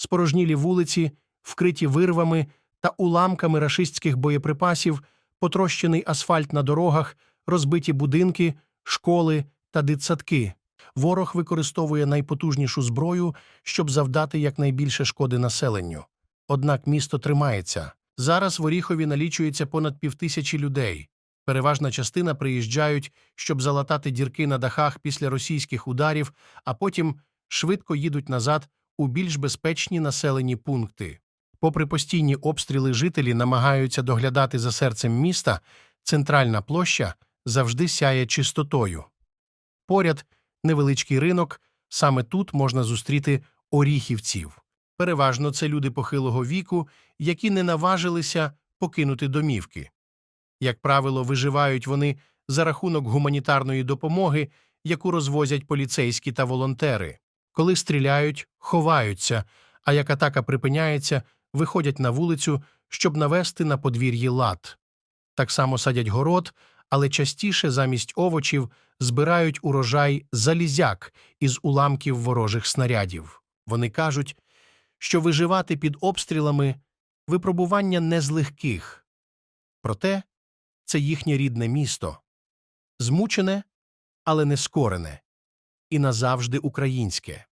спорожнілі вулиці, вкриті вирвами та уламками рашистських боєприпасів, потрощений асфальт на дорогах, розбиті будинки, школи та дитсадки. Ворог використовує найпотужнішу зброю, щоб завдати якнайбільше шкоди населенню. Однак місто тримається. Зараз в Оріхові налічується понад півтисячі людей. Переважна частина приїжджають, щоб залатати дірки на дахах після російських ударів, а потім швидко їдуть назад у більш безпечні населені пункти. Попри постійні обстріли, жителі намагаються доглядати за серцем міста, центральна площа завжди сяє чистотою. Поряд невеличкий ринок, саме тут можна зустріти оріхівців. Переважно це люди похилого віку, які не наважилися покинути домівки. Як правило, виживають вони за рахунок гуманітарної допомоги, яку розвозять поліцейські та волонтери. Коли стріляють, ховаються, а як атака припиняється, виходять на вулицю, щоб навести на подвір'ї лад. Так само садять город, але частіше замість овочів збирають урожай залізяк із уламків ворожих снарядів. Вони кажуть, що виживати під обстрілами випробування не з легких. Проте це їхнє рідне місто, змучене, але не скорене, і назавжди українське.